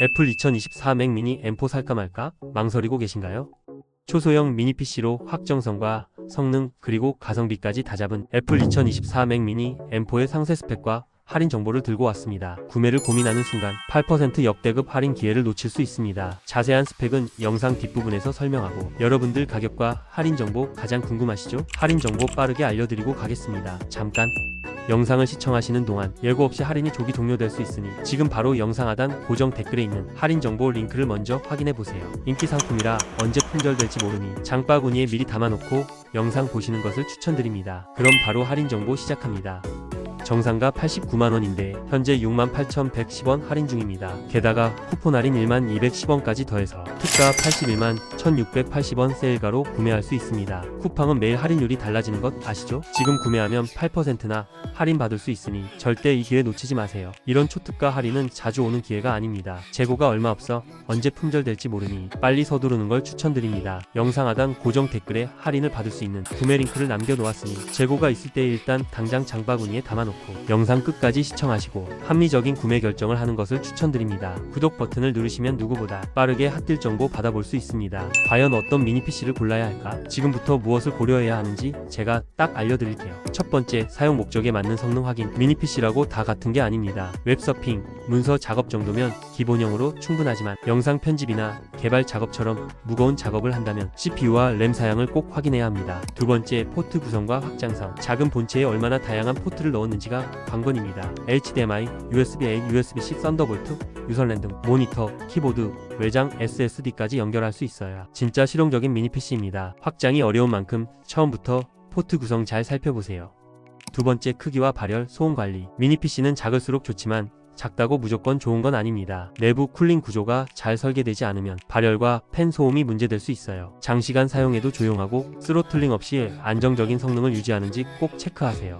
애플 2024 맥 미니 M4 살까 말까 망설이고 계신가요? 초소형 미니 PC로 확정성과 성능 그리고 가성비까지 다 잡은 애플 2024 맥 미니 M4의 상세 스펙과 할인 정보를 들고 왔습니다. 구매를 고민하는 순간 8% 역대급 할인 기회를 놓칠 수 있습니다. 자세한 스펙은 영상 뒷부분에서 설명하고 여러분들 가격과 할인 정보 가장 궁금하시죠? 할인 정보 빠르게 알려드리고 가겠습니다. 잠깐 영상을 시청하시는 동안 예고 없이 할인이 조기 종료될 수 있으니 지금 바로 영상 하단 고정 댓글에 있는 할인 정보 링크를 먼저 확인해 보세요. 인기 상품이라 언제 품절될지 모르니 장바구니에 미리 담아놓고 영상 보시는 것을 추천드립니다. 그럼 바로 할인 정보 시작합니다. 정상가 89만원인데 현재 68,110원 할인 중입니다. 게다가 쿠폰 할인 1만 210원까지 더해서 특가 81만 1,680원 세일가로 구매할 수 있습니다. 쿠팡은 매일 할인율이 달라지는 것 아시죠? 지금 구매하면 8%나 할인 받을 수 있으니 절대 이 기회 놓치지 마세요. 이런 초특가 할인은 자주 오는 기회가 아닙니다. 재고가 얼마 없어 언제 품절될지 모르니 빨리 서두르는 걸 추천드립니다. 영상 하단 고정 댓글에 할인을 받을 수 있는 구매 링크를 남겨놓았으니 재고가 있을 때 일단 당장 장바구니에 담아놓 고 영상 끝까지 시청하시고 합리적인 구매 결정을 하는 것을 추천드립니다. 구독 버튼을 누르시면 누구보다 빠르게 핫딜 정보 받아볼 수 있습니다. 과연 어떤 미니 PC를 골라야 할까? 지금부터 무엇을 고려해야 하는지 제가 딱 알려드릴게요. 첫 번째, 사용 목적에 맞는 성능 확인. 미니 PC라고 다 같은 게 아닙니다. 웹서핑, 문서 작업 정도면 기본형으로 충분하지만 영상 편집이나 개발 작업처럼 무거운 작업을 한다면 CPU와 램 사양을 꼭 확인해야 합니다. 두 번째, 포트 구성과 확장성. 작은 본체에 얼마나 다양한 포트를 넣었는지가 관건입니다. HDMI, USB-A, USB-C, 썬더볼트, 유선랜 등 모니터, 키보드, 외장 SSD까지 연결할 수 있어야 진짜 실용적인 미니 PC입니다. 확장이 어려운 만큼 처음부터 포트 구성 잘 살펴보세요. 두 번째 크기와 발열, 소음 관리. 미니 PC는 작을수록 좋지만 작다고 무조건 좋은 건 아닙니다. 내부 쿨링 구조가 잘 설계되지 않으면 발열과 팬 소음이 문제될 수 있어요. 장시간 사용해도 조용하고 스로틀링 없이 안정적인 성능을 유지하는지 꼭 체크하세요.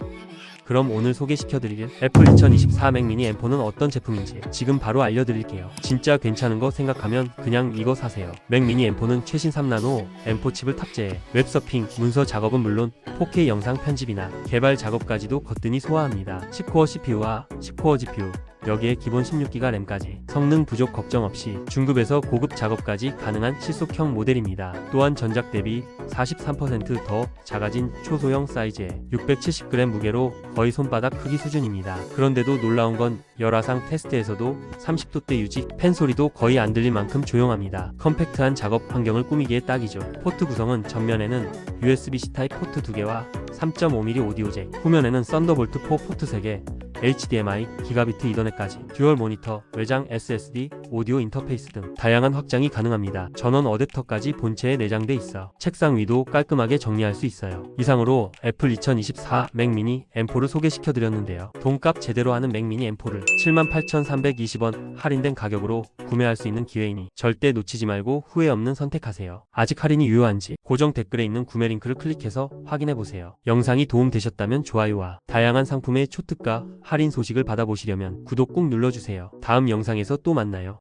그럼 오늘 소개시켜드릴 애플 2024 맥 미니 M4는 어떤 제품인지 지금 바로 알려드릴게요. 진짜 괜찮은 거 생각하면 그냥 이거 사세요. 맥 미니 M4는 최신 3나노 M4 칩을 탑재해 웹서핑, 문서 작업은 물론 4K 영상 편집이나 개발 작업까지도 거뜬히 소화합니다. 10코어 CPU와 10코어 GPU, 여기에 기본 16기가 램까지 성능 부족 걱정 없이 중급에서 고급 작업까지 가능한 실속형 모델입니다. 또한 전작 대비 43%더 작아진 초소형 사이즈에 670g 무게로 거의 손바닥 크기 수준입니다. 그런데도 놀라운 건 열화상 테스트에서도 30도대 유지, 팬 소리도 거의 안 들릴 만큼 조용합니다. 컴팩트한 작업 환경을 꾸미기에 딱이죠. 포트 구성은 전면에는 USB-C 타입 포트 2개와 3.5mm 오디오 잭, 후면에는 썬더볼트 4 포트 3개, HDMI, 기가비트 이더넷까지, 듀얼 모니터, 외장 SSD, 오디오 인터페이스 등 다양한 확장이 가능합니다. 전원 어댑터까지 본체에 내장돼 있어 책상 위도 깔끔하게 정리할 수 있어요. 이상으로 애플 2024 맥 미니 M4를 소개시켜 드렸는데요. 돈값 제대로 하는 맥 미니 M4를 78,320원 할인된 가격으로 구매할 수 있는 기회이니 절대 놓치지 말고 후회 없는 선택하세요. 아직 할인이 유효한지 고정 댓글에 있는 구매 링크를 클릭해서 확인해 보세요. 영상이 도움되셨다면 좋아요와 다양한 상품의 초특가 할인 소식을 받아보시려면 구독 꼭 눌러주세요. 다음 영상에서 또 만나요.